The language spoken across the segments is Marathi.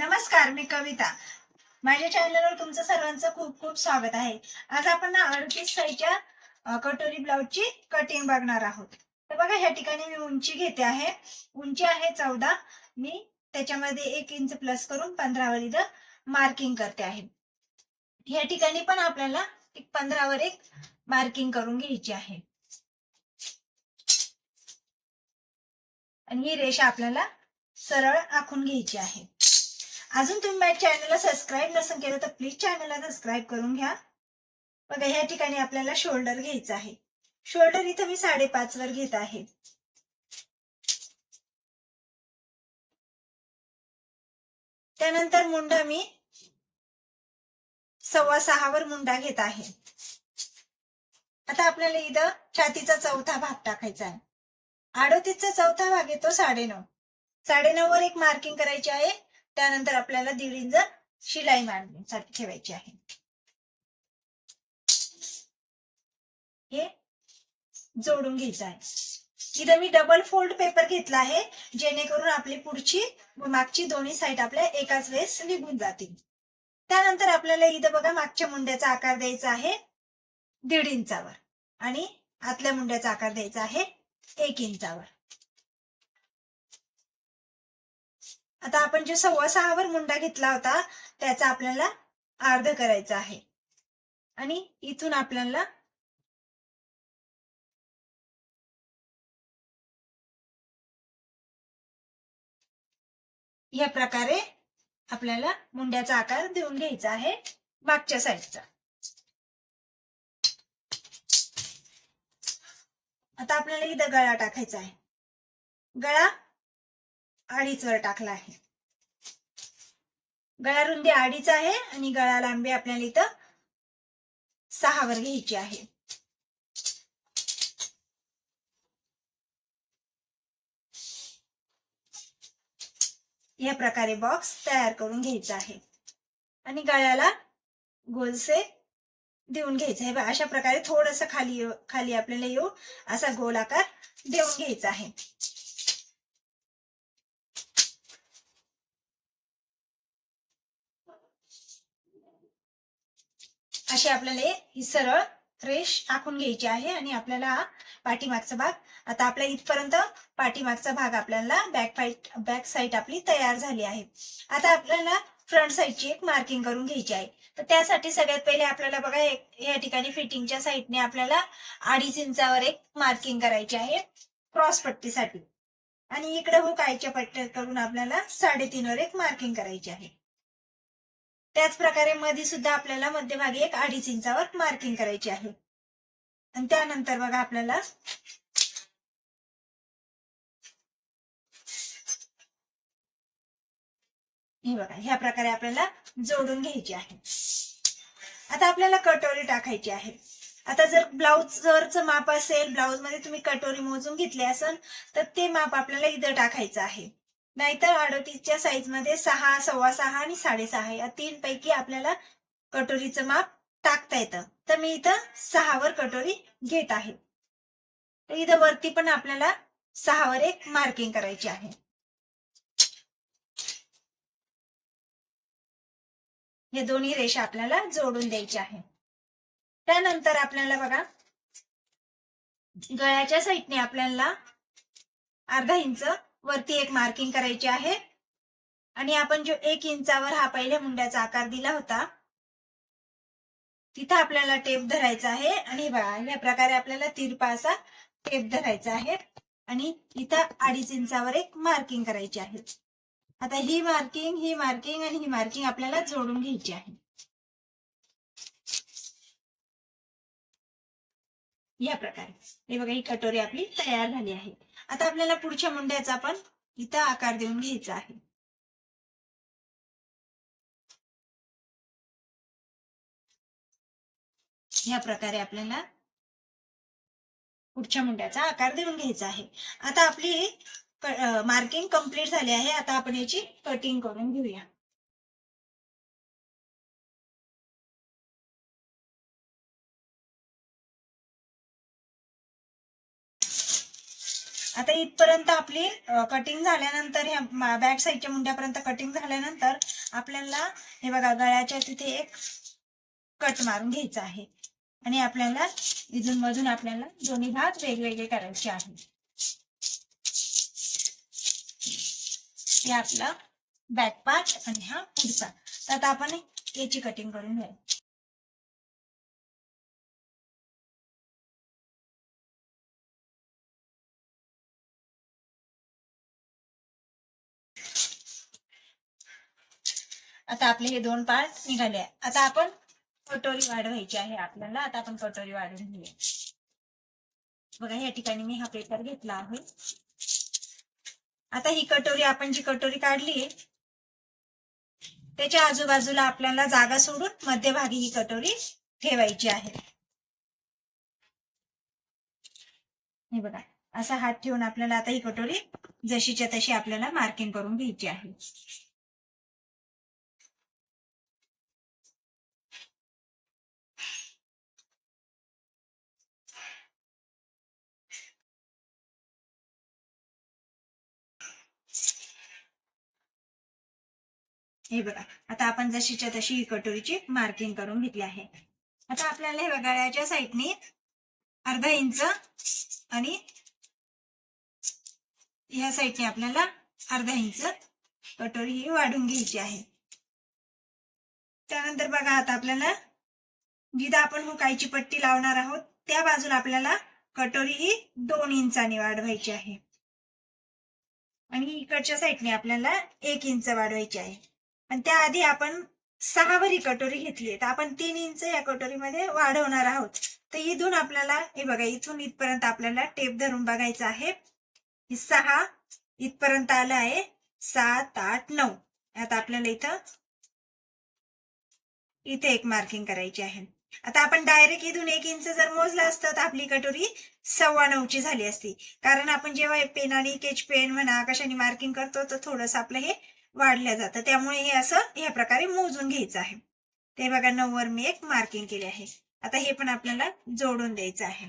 नमस्कार मी कविता. माझ्या चॅनलवर तुमचं सर्वांचं खूप खूप स्वागत आहे. आज आपण ना अडतीस साईच्या कटोरी ब्लाऊजची कटिंग बघणार आहोत. तर बघा ह्या ठिकाणी मी उंची घेते आहे. उंची आहे चौदा. मी त्याच्यामध्ये एक इंच प्लस करून पंधरावर इथं मार्किंग करते आहे. ह्या ठिकाणी पण आपल्याला एक पंधरावर एक मार्किंग करून घ्यायची आहे. आणि ही रेषा आपल्याला सरळ आखून घ्यायची आहे. अजून तुम्ही माझ्या चॅनलला सबस्क्राईब नसेल केलं तर प्लीज चॅनलला सबस्क्राईब करून घ्या. बघा या ठिकाणी आपल्याला शोल्डर घ्यायचं आहे. शोल्डर इथं मी साडेपाच वर घेत आहे. त्यानंतर मुंडा मी सव्वा सहावर मुंडा घेत आहे. आता आपल्याला इथं छातीचा चौथा भाग टाकायचा आहे. आडोतीचा चौथा भाग येतो साडेनऊ. साडेनऊ वर एक मार्किंग करायची आहे. त्यानंतर आपल्याला दीड इंच शिलाई मारण्यासाठी ठेवायची आहे. हे जोडून घ्यायचं आहे. इथं मी डबल फोल्ड पेपर घेतला आहे जेणेकरून आपली पुढची मागची दोन्ही साईड आपल्या एकाच वेळेस निघून जातील. त्यानंतर आपल्याला इथं बघा मागच्या मुंड्याचा आकार द्यायचा आहे दीड इंचावर आणि आतल्या मुंड्याचा आकार द्यायचा आहे एक इंचावर. आता आपण जे सव्वा सहावर मुंडा घेतला होता त्याचा आपल्याला अर्ध करायचा आहे. आणि इथून आपल्याला या प्रकारे आपल्याला मुंड्याचा आकार देऊन घ्यायचा आहे मागच्या साईडचा. आता आपल्याला इथं गळा टाकायचा आहे. गळा अडीच वर टाकला आहे. गळा रुंदी अडीच आहे आणि गळा लांबी आपल्याला इथं सहावर घ्यायची आहे. या प्रकारे बॉक्स तयार करून घ्यायचा आहे. आणि गळ्याला गोलसे देऊन घ्यायचं आहे. अशा प्रकारे थोडस खाली खाली आपल्याला येऊ असा गोल आकार देऊन घ्यायचा आहे. अशी आपल्याला ही सरळ रेष आखून घ्यायची आहे आणि आपल्याला हा पाठीमागचा भाग आता आपल्या इथपर्यंत पाठीमागचा भाग आपल्याला बॅक फाईट बॅक साईड आपली तयार झाली आहे. आता आपल्याला फ्रंट साईडची एक मार्किंग करून घ्यायची आहे. तर त्यासाठी सगळ्यात पहिले आपल्याला बघा या ठिकाणी फिटिंगच्या साईडने आपल्याला अडीच इंचावर एक मार्किंग करायची आहे क्रॉस पट्टीसाठी. आणि इकडे हुक आयच्या पट्ट्या करून आपल्याला साडेतीनवर एक मार्किंग करायची आहे. त्याचप्रकारे मध्ये सुद्धा आपल्याला मध्यभागी एक अडीच इंचावर मार्किंग करायची आहे. आणि त्यानंतर बघा आपल्याला हे बघा ह्या प्रकारे आपल्याला जोडून घ्यायची आहे. आता आपल्याला कटोरी टाकायची आहे. आता जर ब्लाऊज जरचं माप असेल ब्लाऊजमध्ये तुम्ही कटोरी मोजून घेतली असेल तर ते माप आपल्याला इथं टाकायचं आहे. नाहीतर अडोतीसच्या साईजमध्ये सहा सव्वा सहा आणि साडेसहा या तीन पैकी आपल्याला कटोरीचं माप टाकता येतं. तर मी इथं सहावर कटोरी घेत आहे. तर इथं वरती पण आपल्याला सहावर एक मार्किंग करायची आहे. हे दोन्ही रेषा आपल्याला जोडून द्यायची आहे. त्यानंतर आपल्याला बघा गळ्याच्या साईडने आपल्याला अर्धा इंच वरती एक मार्किंग करायची आहे. आणि आपण जो एक इंचावर हा पहिल्या मुंड्याचा आकार दिला होता तिथं आपल्याला टेप धरायचा आहे. आणि या प्रकारे आपल्याला तिरपा असा टेप धरायचा आहे. आणि इथं अडीच इंचावर एक मार्किंग करायची आहे. आता ही मार्किंग ही मार्किंग आणि ही मार्किंग आपल्याला जोडून घ्यायची आहे. या प्रकारे. हे बघा ही कटोरी आपली तयार झाली आहे. आता आपल्याला पुढच्या मुंड्याचा पण इथं आकार देऊन घ्यायचा आहे. या प्रकारे आपल्याला पुढच्या मुंड्याचा आकार देऊन घ्यायचा आहे. आता आपली मार्किंग कंप्लीट झाली आहे. आता आपण याची कटिंग करून घेऊया. आता इथपर्यंत आपली कटिंग झाल्यानंतर ह्या बॅक साईडच्या मुंड्यापर्यंत कटिंग झाल्यानंतर आपल्याला हे बघा गळ्याच्या तिथे एक कट मारून घ्यायचा आहे. आणि आपल्याला इथून मधून आपल्याला दोन्ही भाग वेगवेगळे करायचे आहे हे आपला बॅक पार्ट आणि हा पुढचा. तर आता आपण याची कटिंग करून घेऊ आता आपले हे दोन पार्ट निघाले आता आपण कटोरी वाढवायची आहे आपल्याला. आता आपण कटोरी वाढवून घेऊया. बघा या ठिकाणी मी हा पेपर घेतला आहे. आता ही कटोरी आपण जी कटोरी काढली त्याच्या आजूबाजूला आपल्याला जागा सोडून मध्यभागी ही कटोरी ठेवायची आहे. हे बघा असा हात ठेवून आपल्याला आता ही कटोरी जशीच्या तशी आपल्याला मार्किंग करून घ्यायची आहे. हे बघा आता आपण जशीच्या तशी ही कटोरीची मार्किंग करून घेतली आहे. आता आपल्याला हे गळ्याच्या साईडने अर्धा इंच आणि ह्या साईडने आपल्याला अर्धा इंच कटोरी ही वाढून घ्यायची आहे. त्यानंतर बघा आता आपल्याला जिथं आपण हुकायची पट्टी लावणार आहोत त्या बाजूला आपल्याला कटोरी ही दोन इंचाने वाढवायची आहे. आणि इकडच्या साईडने आपल्याला एक इंच वाढवायची आहे. पण त्याआधी आपण सहावरी कटोरी घेतली तर आपण तीन इंच या कटोरीमध्ये वाढवणार आहोत. तर इथून आपल्याला हे बघा इथून इथपर्यंत आपल्याला टेप धरून बघायचं आहे. सहा इथपर्यंत आलं आहे. सात आठ नऊ. आता आपल्याला इथं इथे एक मार्किंग करायची आहे. आता आपण डायरेक्ट इथून एक इंच जर मोजलं असतं तर आपली कटोरी सव्वा नऊची झाली असती. कारण आपण जेव्हा पेनाने केच पेन म्हणा कशाने मार्किंग करतो तर थोडस आपलं हे वाढल्या जातं त्यामुळे हे असं या प्रकारे मोजून घ्यायचं आहे. ते बघा नऊवर मी एक मार्किंग केले आहे. आता हे पण आपल्याला जोडून द्यायचं आहे.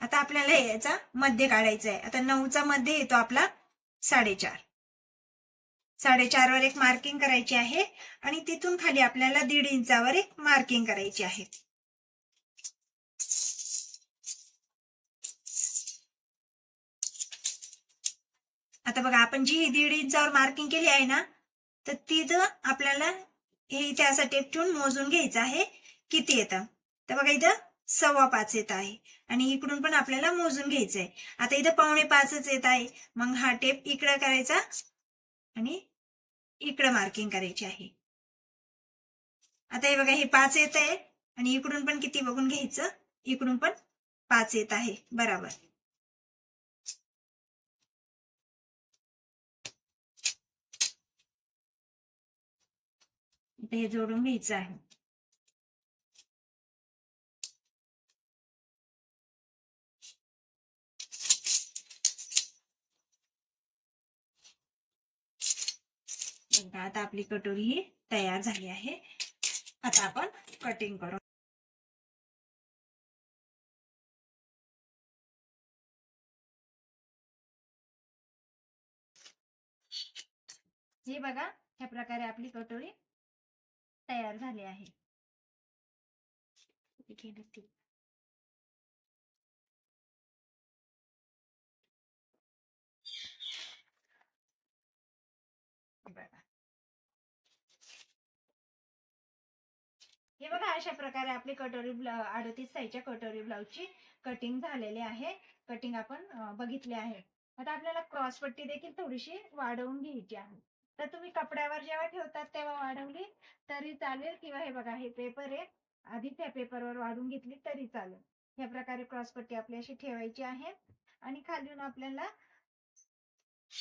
आता आपल्याला याचा मध्य काढायचा आहे. आता नऊचा मध्ये येतो आपला साडेचार. साडेचारवर एक मार्किंग करायची आहे आणि तिथून खाली आपल्याला दीड इंचावर एक मार्किंग करायची आहे. आता बघा आपण जी दीड इंचावर मार्किंग केली आहे ना तर तिथं आपल्याला हे इथे असा टेप ठेवून मोजून घ्यायचं आहे. किती येतं? तर बघा इथं सव्वा पाच येत आहे. आणि इकडून पण आपल्याला मोजून घ्यायचंय. आता इथं पावणे पाचच येत आहे. मग हा टेप इकडं करायचा आणि इकडं मार्किंग करायची आहे. आता हे बघा हे पाच येत आहे. आणि इकडून पण किती बघून घ्यायचं? इकडून पण पाच येत आहे. बराबर. हे जोडून घ्यायचं आहे. आता आपली कटोरी ही तयार झाली आहे. आता आपण कटिंग करू. हे बघा ह्या प्रकारे आपली कटोरी तयार झाली आहे बघा हे बघा अशा प्रकारे आपली कटोरी ब्लाउ अडतीस साईजच्या कटोरी ब्लाऊजची कटिंग झालेली आहे. कटिंग आपण बघितली आहे. आता आपल्याला क्रॉस पट्टी देखील थोडीशी वाढवून घ्यायची आहे. तर तुम्ही कपड्यावर जेव्हा ठेवतात तेव्हा वाढवली तरी चालेल किंवा हे बघा हे पेपर आहे. आधी त्या पेपरवर वाढून घेतली तरी चालेल. ह्या प्रकारे क्रॉस पट्टी आपली अशी ठेवायची आहे. आणि खालून आपल्याला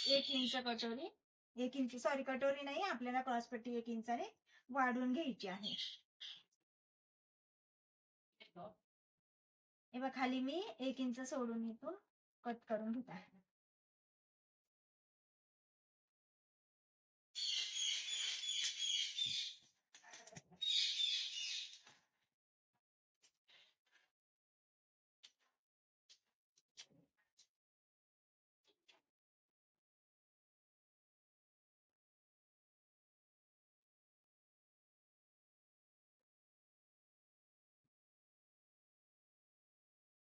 एक इंच कटोरी एक इंच सॉरी कटोरी नाही आपल्याला क्रॉस पट्टी एक इंचाने वाढून घ्यायची आहे. हे खाली मी एक इंच सोडून इथून कट करून घेत. आहे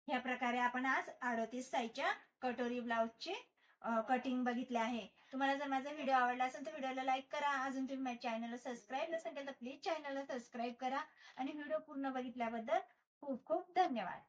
ह्या प्रकारे आपण आज अडतीस साईजच्या कटोरी ब्लाउजचे कटिंग बघितले आहे. तुम्हाला जर माझा व्हिडिओ आवडला असेल तर व्हिडिओला लाईक करा. अजून तुम्ही माझ्या चॅनलला सबस्क्राईब नसेल तर प्लीज चॅनलला सबस्क्राईब करा. आणि व्हिडिओ पूर्ण बघितल्याबद्दल खूप खूप धन्यवाद.